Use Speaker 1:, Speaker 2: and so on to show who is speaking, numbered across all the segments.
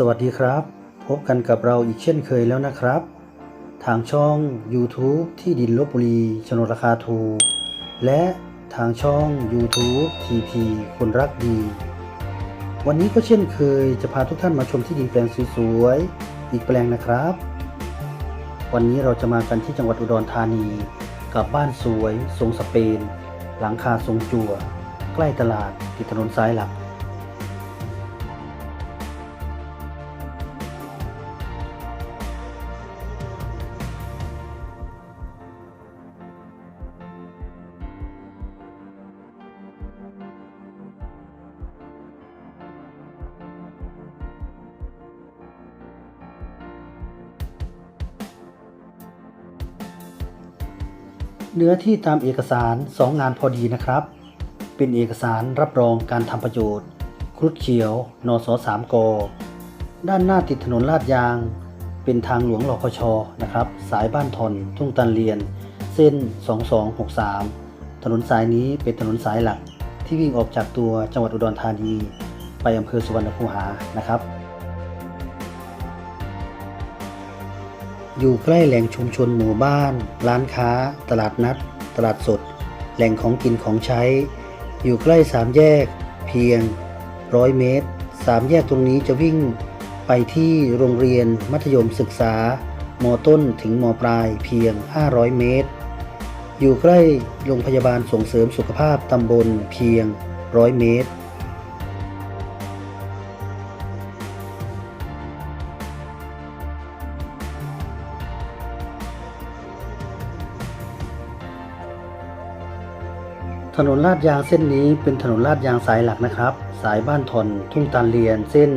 Speaker 1: สวัสดีครับ พบกันกับเราอีกเช่นเคยแล้วนะครับ ทางช่อง YouTube ที่ดินลบบุรีชนราคาถูกและทางช่อง YouTube TP คนรักดี วันนี้ก็เช่นเคยจะพาทุกท่านมาชมที่ดินแปลงสวยๆอีกแปลงนะครับ วันนี้เราจะมากันที่จังหวัดอุดรธานี กับบ้านสวย ทรงสเปน หลังคาทรงจั่ว ใกล้ตลาดติดถนนซ้ายหลัก เนื้อที่ตามเอกสาร 2 งานพอดีนะครับ เป็นเอกสารรับรองการทำประโยชน์ ครุฑเขียวนสสามกด้านหน้าติดถนนลาดยาง เป็นทางหลวงรพชนะครับ สายบ้านทน ทุ่งตันเรียน เส้น 2263 ถนนสายนี้เป็นถนนสายหลักที่วิ่งออกจากตัวจังหวัดอุดรธานี ไปอำเภอสุวรรณคูหานะครับ อยู่ใกล้แหล่งชุมชนหมู่บ้าน ร้านค้า ตลาดนัด ตลาดสด แหล่งของกินของใช้ อยู่ใกล้สามแยก เพียงร้อยเมตรสามแยกตรงนี้จะวิ่งไปที่โรงเรียนมัธยมศึกษามต้นถึงมปลายเพียง 500 เมตร อยู่ใกล้โรงพยาบาลส่งเสริมสุขภาพตำบลเพียง 100 เมตร ถนนลาดยางเส้นนี้เป็นถนนลาดยางสายหลักนะครับ สายบ้านทนทุ่งตาลเรียนเส้น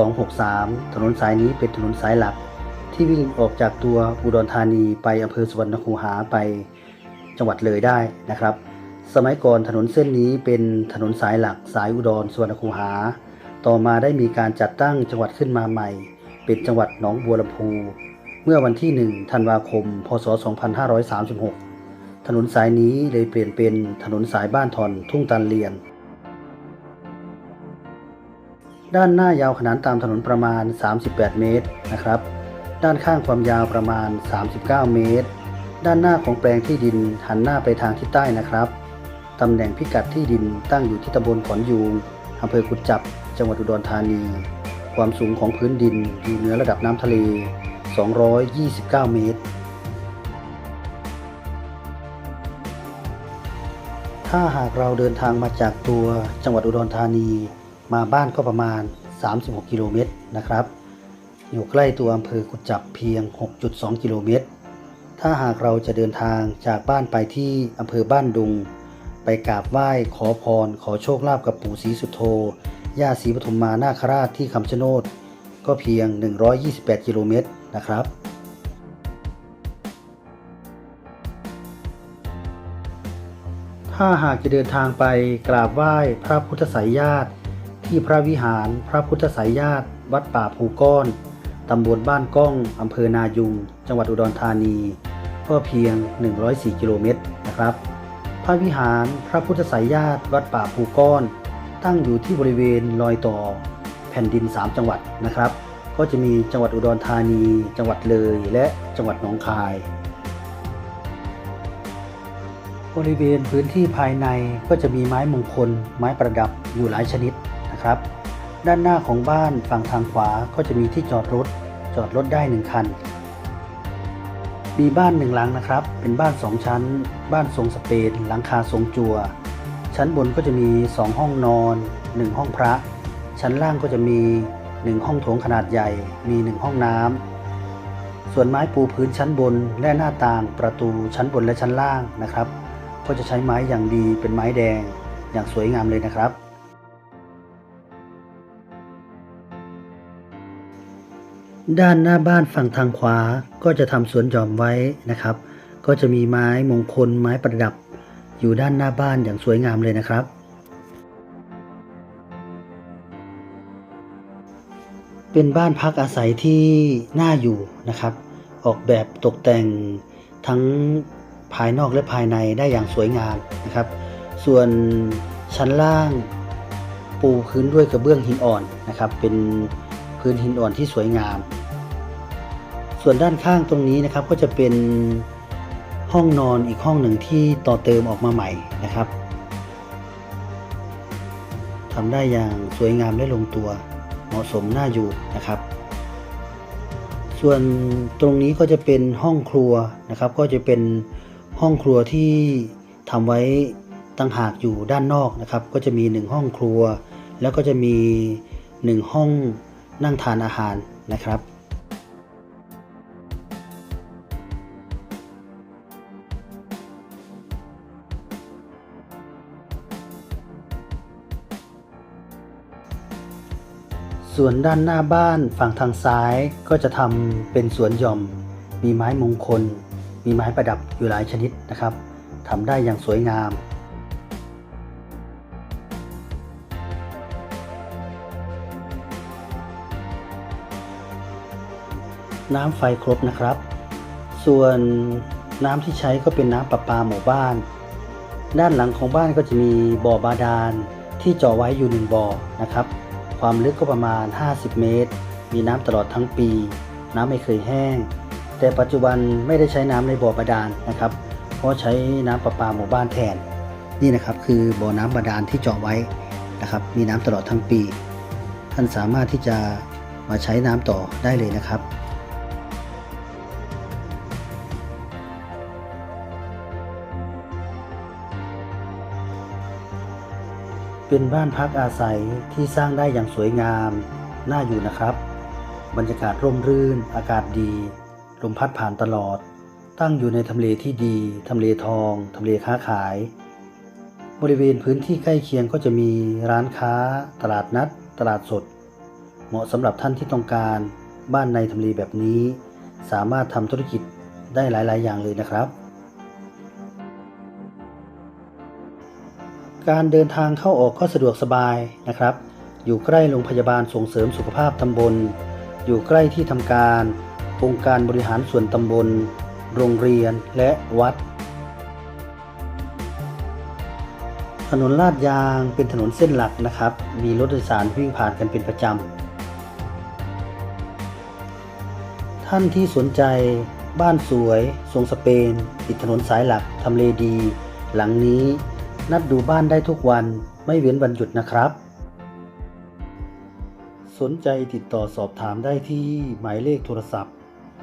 Speaker 1: 2263 ถนนสายนี้เป็นถนนสายหลัก ที่วิ่งออกจากตัวอุดรธานีไปอำเภอสุวรรณคูหาไปจังหวัดเลยได้นะครับ สมัยก่อนถนนเส้นนี้เป็นถนนสายหลัก สายอุดรสุวรรณคูหา ต่อมาได้มีการจัดตั้งจังหวัดขึ้นมาใหม่ เป็นจังหวัดหนองบัวลำพู เมื่อวันที่ 1 ธันวาคม พศ 2536 ถนนสายนี้เลยเปลี่ยนเป็นถนนสายบ้านทอนทุ่งตันเรียน ด้านหน้ายาวขนานตามถนนประมาณ 38 เมตรนะครับ ด้านข้างความยาวประมาณ 39 เมตร ด้านหน้าของแปลงที่ดินหันหน้าไปทางทิศใต้นะครับตำแหน่งพิกัดที่ดินตั้งอยู่ที่ตำบลขอนยูงอำเภอกุดจับ จังหวัดอุดรธานี ความสูงของพื้นดินอยู่เหนือระดับน้ำทะเล 229 เมตร ถ้าหากเราเดินทางมาจากตัวจังหวัดอุดรธานี มาบ้านก็ประมาณ 36 กิโลเมตรนะครับ อยู่ใกล้ตัวอำเภอกุดจับเพียง 6.2 กิโลเมตร ถ้าหากเราจะเดินทางจากบ้านไปที่อำเภอบ้านดุง ไปกราบไหว้ขอพร ขอโชคลาภกับปู่ศรีสุโธย่าศรีปฐุมมานาคราชที่คำชะโนดก็เพียง 128 กิโลเมตรนะครับ ถ้าหากจะเดินทางไปกราบไหว้พระพุทธไสยญาติ ที่พระวิหารพระพุทธไสยญาติ วัดป่าภูก้อนตำบลบ้านก้องอำเภอนายุง จังหวัดอุดรธานี ก็เพียง 104 กิโลเมตรนะครับ พระวิหารพระพุทธไสยญาติ วัดป่าภูก้อน ตั้งอยู่ที่บริเวณรอยต่อแผ่นดิน 3 จังหวัดนะครับ ก็จะมีจังหวัดอุดรธานี จังหวัดเลย และจังหวัดหนองคาย บริเวณพื้นที่ภายในก็จะมีไม้มงคล ไม้ประดับอยู่หลายชนิดนะครับ ด้านหน้าของบ้านฝั่งทางขวาก็จะมีที่จอดรถ จอดรถได้หนึ่งคัน มีบ้านหนึ่งหลังนะครับ เป็นบ้านสองชั้น บ้านทรงสเปน หลังคาทรงจัวชั้นบนก็จะมี 2 ห้องนอน 1 ห้องพระ ชั้นล่างก็จะมี 1 ห้องโถงขนาดใหญ่ มี 1 ห้องน้ำส่วนไม้ปูพื้นชั้นบนและหน้าต่างประตูชั้นบนและชั้นล่างนะครับ ก็จะใช้ไม้อย่างดีเป็นไม้แดงอย่างสวยงามเลยนะครับ ด้านหน้าบ้านฝั่งทางขวาก็จะทำสวนหย่อมไว้นะครับ ก็จะมีไม้มงคลไม้ประดับ อยู่ด้านหน้าบ้านอย่างสวยงามเลยนะครับ เป็นบ้านพักอาศัยที่น่าอยู่นะครับ ออกแบบตกแต่งทั้ง ภายนอกและภายในได้อย่างสวยงามนะครับ ส่วนชั้นล่างปูพื้นด้วยกระเบื้องหินอ่อนนะครับ เป็นพื้นหินอ่อนที่สวยงาม ส่วนด้านข้างตรงนี้นะครับก็จะเป็นห้องนอนอีกห้องหนึ่งที่ต่อเติมออกมาใหม่นะครับทำได้อย่างสวยงามและลงตัวเหมาะสมน่าอยู่นะครับ ส่วนตรงนี้ก็จะเป็นห้องครัวนะครับ ก็จะเป็น ห้องครัวที่ทำไว้ตั้งหากอยู่ด้านนอกนะครับ ก็จะมีหนึ่งห้องครัว แล้วก็จะมีหนึ่งห้องนั่งทานอาหารนะครับ ส่วนด้านหน้าบ้านฝั่งทางซ้ายก็จะทำเป็นสวนหย่อม มีไม้มงคล มีไม้ประดับอยู่หลายชนิดนะครับทำได้อย่างสวยงาม น้ำไฟครบนะครับ ส่วนน้ำที่ใช้ก็เป็นน้ำประปาหมู่บ้าน ด้านหลังของบ้านก็จะมีบ่อบาดาลที่เจาะไว้อยู่หนึ่งบ่อนะครับ ความลึกก็ประมาณ 50 เมตร มีน้ำตลอดทั้งปี น้ำไม่เคยแห้ง แต่ปัจจุบันไม่ได้ใช้น้ำในบ่อบาดาลนะครับ เพราะใช้น้ำประปาหมู่บ้านแทนนี่นะครับคือบ่อน้ำบาดาลที่เจาะไว้นะครับ มีน้ำตลอดทั้งปี ท่านสามารถที่จะมาใช้น้ำต่อได้เลยนะครับเป็นบ้านพักอาศัยที่สร้างได้อย่างสวยงาม น่าอยู่นะครับ บรรยากาศร่มรื่น อากาศดี ลมพัดผ่านตลอด ตั้งอยู่ในทำเลที่ดีทำเลทองทำเลค้าขาย บริเวณพื้นที่ใกล้เคียงก็จะมีร้านค้า ตลาดนัด ตลาดสด เหมาะสำหรับท่านที่ต้องการบ้านในทำเลแบบนี้ สามารถทำธุรกิจได้หลาย ๆ อย่างเลยนะครับ การเดินทางเข้าออกก็สะดวกสบายนะครับ อยู่ใกล้โรงพยาบาลส่งเสริมสุขภาพตำบล อยู่ใกล้ที่ทำการ องค์การบริหารส่วนตำบล โรงเรียนและวัด ถนนลาดยางเป็นถนนเส้นหลักนะครับ มีรถโดยสารวิ่งผ่านกันเป็นประจำ ท่านที่สนใจบ้านสวยทรงสเปน ติดถนนสายหลักทำเลดี หลังนี้ นัดดูบ้านได้ทุกวันไม่เว้นวันหยุดนะครับ สนใจติดต่อสอบถามได้ที่หมายเลขโทรศัพท์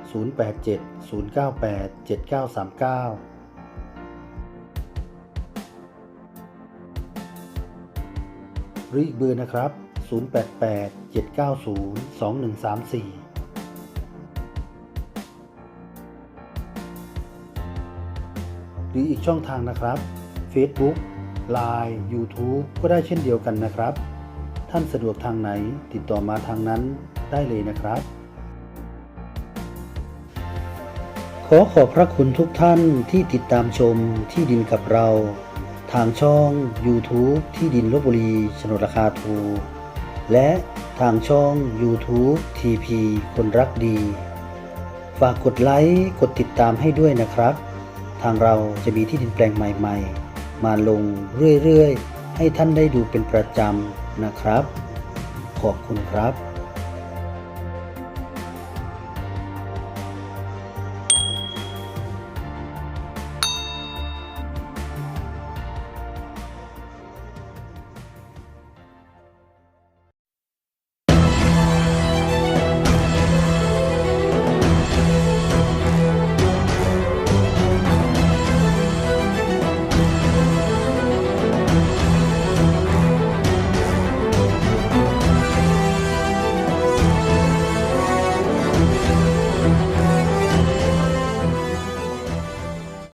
Speaker 1: 087 098 7939หรืออีกเบอร์นะครับ 088 790 2134หรืออีกช่องทางนะครับ Facebook Line YouTube ก็ได้เช่นเดียวกันนะครับ ท่านสะดวกทางไหนติดต่อมาทางนั้นได้เลยนะครับ ขอขอบพระคุณทุกท่านที่ติดตามชมที่ดินกับเรา ทางช่อง YouTube ที่ดินลบบุรีโฉนดราคาถูกและทางช่อง YouTube TP คนรักดี ฝากกดไลค์กดติดตามให้ด้วยนะครับ ทางเราจะมีที่ดินแปลงใหม่ๆ มาลงเรื่อยๆ ให้ท่านได้ดูเป็นประจำนะครับ ขอบคุณครับ